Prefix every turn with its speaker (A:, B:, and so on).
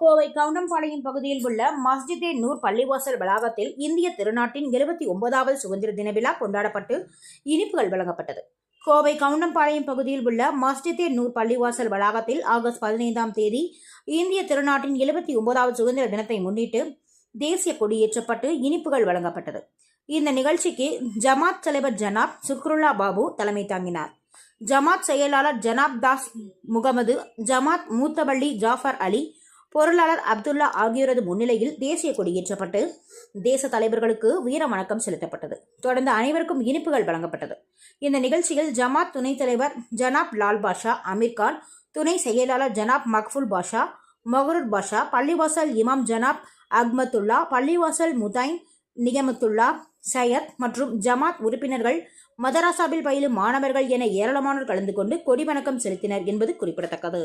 A: கோவை கவுண்டம்பாளையம் பகுதியில் உள்ள மஸ்ஜிதே நூர் பள்ளிவாசல் வளாகத்தில் இந்திய திருநாட்டின் எழுபத்தி ஒன்பதாவது சுதந்திர தின விழா கொண்டாடப்பட்டு இனிப்புகள் வழங்கப்பட்டது. கோவை கவுண்டம்பாளையம் பகுதியில் உள்ள மஸ்ஜிதே நூர் பள்ளிவாசல் வளாகத்தில் ஆகஸ்ட் பதினைந்தாம் தேதி இந்திய திருநாட்டின் எழுபத்தி ஒன்பதாவது சுதந்திர தினத்தை முன்னிட்டு தேசிய கொடியேற்றப்பட்டு இனிப்புகள் வழங்கப்பட்டது. இந்த நிகழ்ச்சிக்கு ஜமாத் தலைவர் ஜனாப் சுக்ருல்லா பாபு தலைமை தாங்கினார். ஜமாத் செயலாளர் ஜனாப் தாஸ் முகமது ஜமாத் மூத்தவள்ளி ஜாஃபர் அலி பொருளாளர் அப்துல்லா ஆகியோரது முன்னிலையில் தேசிய கொடியேற்றப்பட்டு தேச தலைவர்களுக்கு வீர வணக்கம் செலுத்தப்பட்டது. தொடர்ந்து அனைவருக்கும் இனிப்புகள் வழங்கப்பட்டது. இந்த நிகழ்ச்சியில் ஜமாத் துணைத் தலைவர் ஜனாப் லால் பாஷா அமீர்கான் துணை செயலாளர் ஜனாப் மக்ஃபுல் பாஷா மொஹருர் பாஷா பள்ளிவாசல் இமாம் ஜனாப் அக்மத்துல்லா பள்ளிவாசல் முதைன் நியமத்துல்லா சையத் மற்றும் ஜமாத் உறுப்பினர்கள் மதராசாவில் பயிலும் மாணவர்கள் என ஏராளமானோர் கலந்து கொண்டு கொடி வணக்கம் செலுத்தினர் என்பது குறிப்பிடத்தக்கது.